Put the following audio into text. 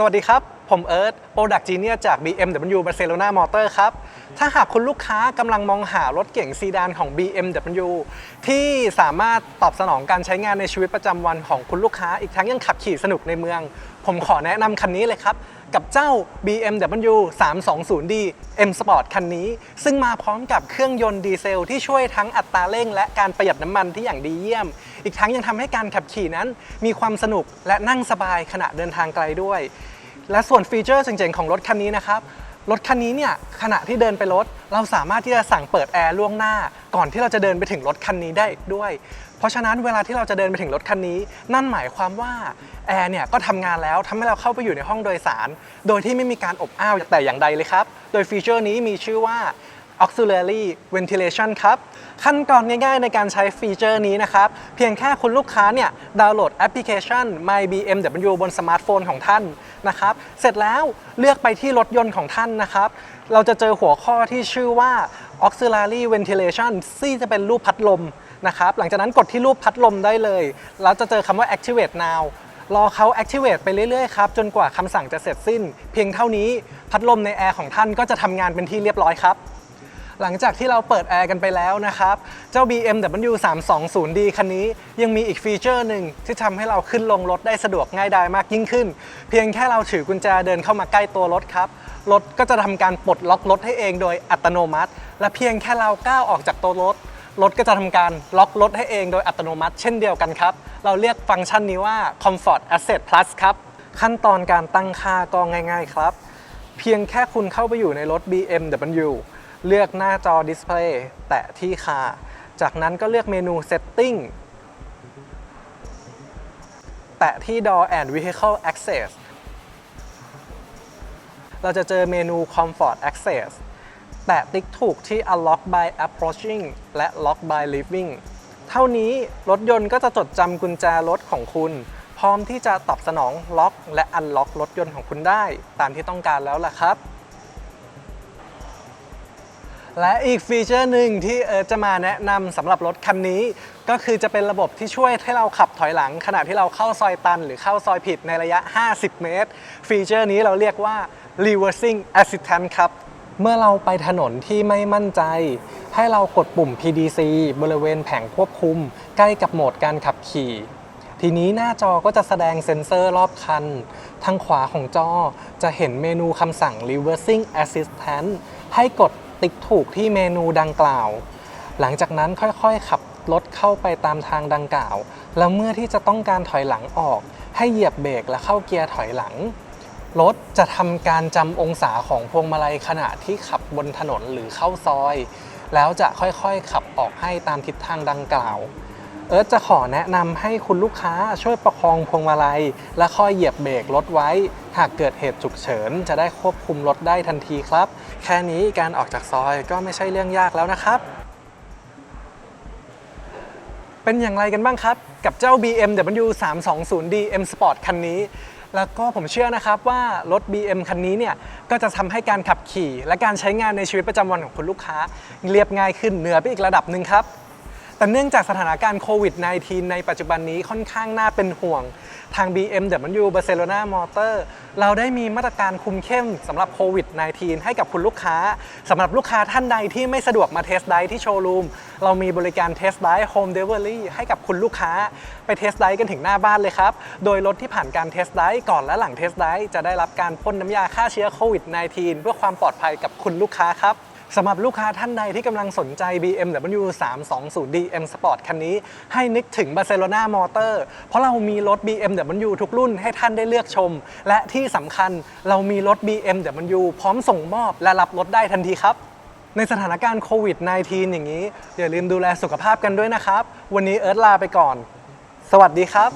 สวัสดีครับ ผมเอิร์ธ Product Genius จาก BMW Barcelona Motor ครับ ถ้าหากคุณลูกค้ากำลังมองหารถเก๋งซีดานของ BMW ที่สามารถตอบสนองการใช้งานในชีวิตประจำวันของคุณลูกค้า อีกทั้งยังขับขี่สนุกในเมือง ผมขอแนะนำคันนี้เลยครับ กับเจ้า BMW 320D M Sport คันนี้ ซึ่งมาพร้อมกับเครื่องยนต์ดีเซลที่ช่วยทั้งอัตราเร่ง และการประหยัดน้ำมันที่อย่างดีเยี่ยม อีกทั้งยังทำให้การขับขี่นั้น มีความสนุกและนั่งสบายขณะเดินทางไกลด้วย และส่วนฟีเจอร์เจ๋งๆของรถคันนี้นะครับ รถคันนี้เนี่ยขณะที่เดินไปรถ เราสามารถที่จะสั่งเปิดแอร์ล่วงหน้า ก่อนที่เราจะเดินไปถึงรถคันนี้ได้ด้วย เพราะฉะนั้นเวลาที่เราจะเดินไปถึงรถคันนี้ นั่นหมายความว่าแอร์เนี่ยก็ทำงานแล้วทำให้เราเข้าไปอยู่ในห้องโดยสาร โดยที่ไม่มีการอบอ้าวแต่อย่างใดเลยครับ โดยฟีเจอร์นี้มีชื่อว่า auxiliary ventilation ครับ ขั้นตอนง่ายๆในการใช้ฟีเจอร์นี้นะครับ เพียงแค่คุณลูกค้าเนี่ยดาวน์โหลดแอปพลิเคชัน My BMW บนสมาร์ทโฟนของท่านนะครับ เสร็จแล้วเลือกไปที่รถยนต์ของท่านนะครับ เราจะเจอหัวข้อที่ชื่อว่า auxiliary ventilation ซึ่งจะเป็นรูปพัดลมนะครับ หลังจากนั้นกดที่รูปพัดลมได้เลย แล้วจะเจอคำว่า activate now รอเขา activate ไปเรื่อยๆ ครับ จนกว่าคำสั่งจะเสร็จสิ้น เพียงเท่านี้พัดลมในแอร์ของท่านก็จะทำงานเป็นที่เรียบร้อยครับ หลังจากที่เราเปิดแอร์กันไปแล้วนะครับ เจ้า BMW 320D คันนี้ยังมีอีกฟีเจอร์หนึ่งที่ทำให้เราขึ้นลงรถได้สะดวกง่ายดายมากยิ่งขึ้น เพียงแค่เราถือกุญแจเดินเข้ามาใกล้ตัวรถครับ รถก็จะทำการปลดล็อกรถให้เองโดยอัตโนมัติ และเพียงแค่เราก้าวออกจากตัวรถรถก็จะทำการล็อกรถให้เองโดยอัตโนมัติ เช่นเดียวกันครับ เราเรียกฟังก์ชันนี้ว่า Comfort Asset Plus ครับ ขั้นตอนการตั้งค่าก็ง่าย ๆ ครับ เพียงแค่คุณเข้าไปอยู่ในรถ BMW เลือกหน้าจอ Display แตะที่คา จากนั้นก็เลือกเมนู Setting แตะที่ Door and Vehicle Access เราจะเจอเมนู Comfort Access แตะติ๊กถูกที่ Unlock by Approaching และ Lock by Leaving เท่านี้รถยนต์ก็จะจดจำกุญแจรถของคุณ พร้อมที่จะตอบสนองล็อก และอันล็อกรถยนต์ของคุณได้ ตามที่ต้องการแล้วล่ะครับ และอีกฟีเจอร์หนึ่งที่เออจะมาแนะนำสำหรับรถคันนี้ ก็คือจะเป็นระบบที่ช่วยให้เราขับถอยหลัง ขณะที่เราเข้าซอยตัน หรือเข้าซอยผิดในระยะ 50 เมตร ฟีเจอร์นี้เราเรียกว่า reversing assistant ครับ เมื่อเราไปถนนที่ไม่มั่นใจ ให้เรากดปุ่ม PDC บริเวณแผงควบคุม ใกล้กับโหมดการขับขี่ทีนี้หน้าจอก็จะแสดงเซ็นเซอร์รอบคัน ทางขวาของจอจะเห็นเมนูคำสั่ง reversing assistant ให้กด ติ๊กถูกที่เมนูดังกล่าว หลังจากนั้นค่อยๆ ขับรถเข้าไปตามทางดังกล่าว แล้วเมื่อที่จะต้องการถอยหลังออก ให้เหยียบเบรกและเข้าเกียร์ถอยหลัง รถจะทำการจำองศาของพวงมาลัยขณะที่ขับบนถนนหรือเข้าซอย แล้วจะค่อยๆ ขับออกให้ตามทิศทางดังกล่าว เอิร์ธจะขอแนะนำให้คุณลูกค้าช่วยประคองพวงมาลัย และคอยเหยียบเบรกรถไว้ หากเกิดเหตุฉุกเฉิน จะได้ควบคุมรถได้ทันทีครับ แค่นี้การออกจากซอยก็ไม่ใช่เรื่องยากแล้วนะครับ เป็นอย่างไรกันบ้างครับ กับเจ้า BMW 320D M Sport คันนี้แล้วก็ผมเชื่อนะครับว่ารถ BM คันนี้เนี่ยก็จะทำให้การขับขี่ และการใช้งานในชีวิตประจำวันของคุณลูกค้า เรียบง่ายขึ้นเหนือไปอีกระดับหนึ่งครับ แต่เนื่องจากสถานการณ์โควิด -19 ในปัจจุบันนี้ค่อนข้างน่าเป็นห่วง ทาง BMW Barcelona Motor เราได้มีมาตรการคุมเข้มสำหรับโควิด -19 ให้กับคุณลูกค้าสำหรับลูกค้าท่านใดที่ไม่สะดวกมาเทสไดที่โชว์รูม เรามีบริการเทสไดโฮมเดลิเวอรี่ให้กับคุณลูกค้าไปเทสไดกันถึงหน้าบ้านเลยครับ โดยรถที่ผ่านการเทสไดก่อนและหลังเทสไดจะได้รับการพ่นน้ำยาฆ่าเชื้อโควิด -19 เพื่อความปลอดภัยกับคุณลูกค้าครับ สำหรับลูกค้าท่านใดที่กำลังสนใจ BMW 320D M Sport คันนี้ ให้นึกถึง Barcelona Motor เพราะเรามีรถ BMW ทุกรุ่นให้ท่านได้เลือกชม และที่สำคัญเรามีรถ BMW พร้อมส่งมอบและรับรถได้ทันทีครับในสถานการณ์โควิด -19 อย่างนี้ อย่าลืมดูแลสุขภาพกันด้วยนะครับ วันนี้เอิร์ธลาไปก่อน สวัสดีครับ